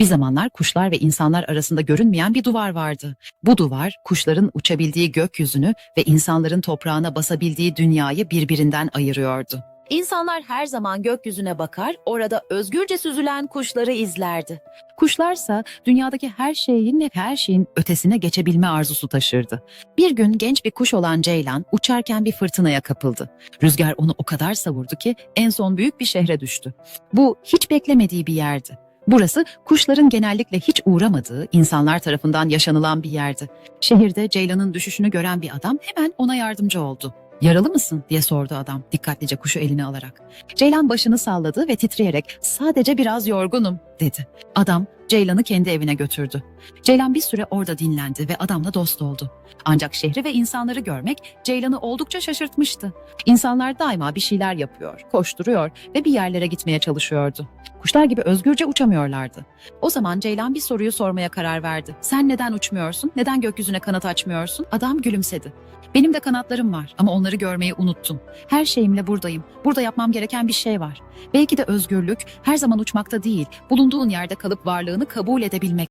Bir zamanlar kuşlar ve insanlar arasında görünmeyen bir duvar vardı. Bu duvar kuşların uçabildiği gökyüzünü ve insanların toprağına basabildiği dünyayı birbirinden ayırıyordu. İnsanlar her zaman gökyüzüne bakar, orada özgürce süzülen kuşları izlerdi. Kuşlarsa dünyadaki her şeyin ve her şeyin ötesine geçebilme arzusu taşırdı. Bir gün genç bir kuş olan Ceylan uçarken bir fırtınaya kapıldı. Rüzgar onu o kadar savurdu ki en son büyük bir şehre düştü. Bu hiç beklemediği bir yerdi. Burası kuşların genellikle hiç uğramadığı, insanlar tarafından yaşanılan bir yerdi. Şehirde Ceylan'ın düşüşünü gören bir adam hemen ona yardımcı oldu. Yaralı mısın diye sordu adam dikkatlice kuşu eline alarak. Ceylan başını salladı ve titreyerek sadece biraz yorgunum dedi. Adam Ceylan'ı kendi evine götürdü. Ceylan bir süre orada dinlendi ve adamla dost oldu. Ancak şehri ve insanları görmek Ceylan'ı oldukça şaşırtmıştı. İnsanlar daima bir şeyler yapıyor, koşturuyor ve bir yerlere gitmeye çalışıyordu. Kuşlar gibi özgürce uçamıyorlardı. O zaman Ceylan bir soruyu sormaya karar verdi. Sen neden uçmuyorsun? Neden gökyüzüne kanat açmıyorsun? Adam gülümsedi. Benim de kanatlarım var ama onları görmeyi unuttum. Her şeyimle buradayım. Burada yapmam gereken bir şey var. Belki de özgürlük her zaman uçmakta değil, bulunduğun yerde kalıp varlığını kabul edebilmek.